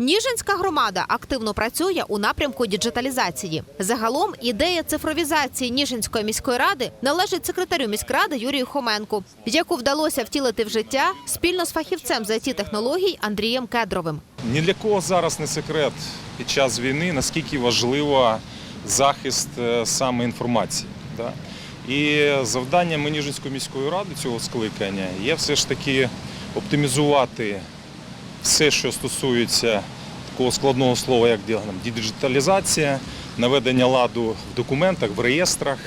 Ніжинська громада активно працює у напрямку діджиталізації. Загалом ідея цифровізації Ніжинської міської ради належить секретарю міськради Юрію Хоменку, яку вдалося втілити в життя спільно з фахівцем з it технологій Андрієм Кедровим. Ні для кого зараз не секрет під час війни, наскільки важливо захист е, саме інформації. І завданням Ніжинської міської ради цього скликання є все ж таки оптимізувати все, що стосується такого складного слова, як діджиталізація, наведення ладу в документах, в реєстрах.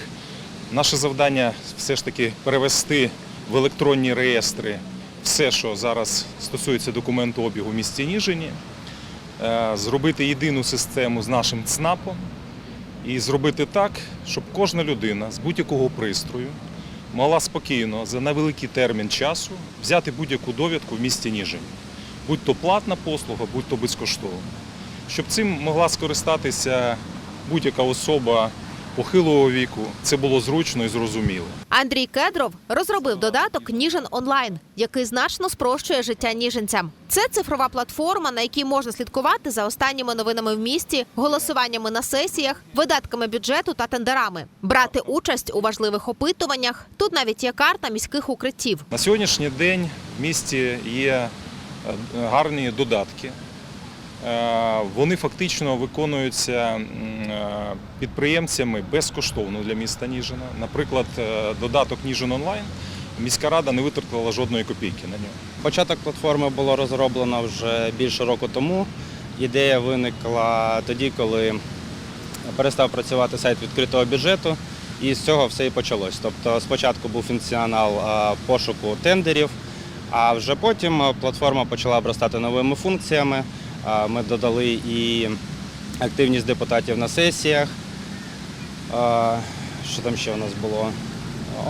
Наше завдання все ж таки перевести в електронні реєстри все, що зараз стосується документообігу в місті Ніжині, е, зробити єдину систему з нашим ЦНАПом і зробити так, щоб кожна людина з будь-якого пристрою могла спокійно за невеликий термін часу взяти будь-яку довідку в місті Ніжині, будь то платна послуга, будь то безкоштовна. Щоб цим могла скористатися будь-яка особа похилого віку, це було зручно і зрозуміло. Андрій Кедров розробив додаток Ніжин онлайн, який значно спрощує життя ніжинцям. Це цифрова платформа, на якій можна слідкувати за останніми новинами в місті, голосуваннями на сесіях, видатками бюджету та тендерами, брати участь у важливих опитуваннях. Тут навіть є карта міських укриттів. На сьогоднішній день в місті є гарні додатки. Е, Вони фактично виконуються е, підприємцями безкоштовно для міста Ніжина. Наприклад, е, додаток Ніжин онлайн. Міська рада не витратила жодної копійки на нього. Початок платформи було розроблено вже більше року тому. Ідея виникла тоді, коли перестав працювати сайт відкритого бюджету, і з цього все і почалось. Тобто спочатку був функціонал пошуку тендерів, а вже потім платформа почала обростати новими функціями. Ми додали і активність депутатів на сесіях. Що там ще у нас було?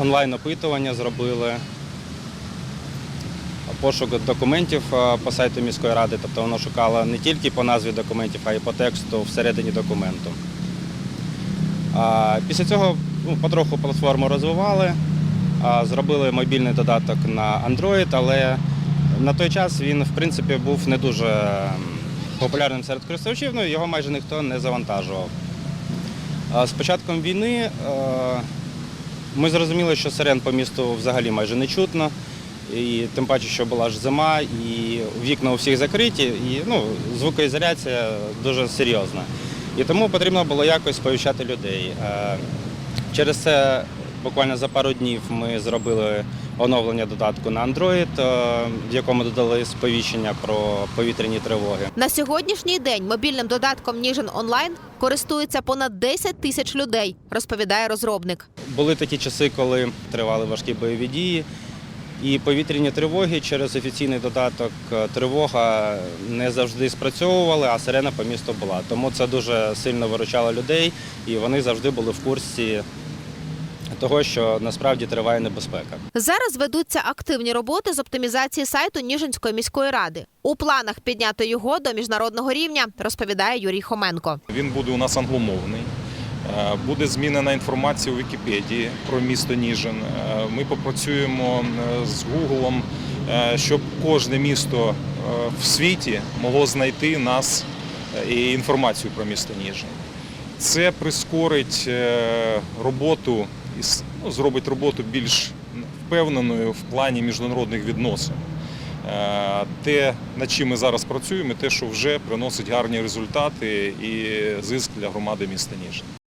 Онлайн-опитування зробили пошук документів е, по сайту міської ради, тобто воно шукало не тільки по назві документів, а й по тексту всередині документу. Після цього ну, потроху платформу розвивали, зробили мобільний додаток на Android, але на той час він, в принципі, був не дуже популярним серед користувачів, ну, його майже ніхто не завантажував. З початком війни е, ми зрозуміли, що сирен по місту взагалі майже не чутно. І тим паче, що була ж зима, і вікна у всіх закриті, і ну, звукоізоляція дуже серйозна. І тому потрібно було якось сповіщати людей. Е, Через це буквально за пару днів ми зробили оновлення додатку на Android, е, в якому додали сповіщення про повітряні тривоги. На сьогоднішній день мобільним додатком Ніжин онлайн користується понад 10 тисяч людей, розповідає розробник. Були такі часи, коли тривали важкі бойові дії, і повітряні тривоги через офіційний додаток е, тривога не завжди спрацьовували, а сирена по місту була. Тому це дуже сильно виручало людей, і вони завжди були в курсі того, що насправді триває небезпека. Зараз ведуться активні роботи з оптимізації сайту Ніжинської міської ради. У планах підняти його до міжнародного рівня, розповідає Юрій Хоменко. Він буде у нас англомовний. Е, Буде змінена інформація у Вікіпедії про місто Ніжин. Е, Ми попрацюємо е, з Гуглом, щоб кожне місто в світі могло знайти нас і інформацію про місто Ніжин. Це прискорить роботу і ну, зробить роботу більш впевненою в плані міжнародних відносин. Е, Те, над чим ми зараз працюємо, те, що вже приносить гарні результати і зиск для громади міста Ніжин.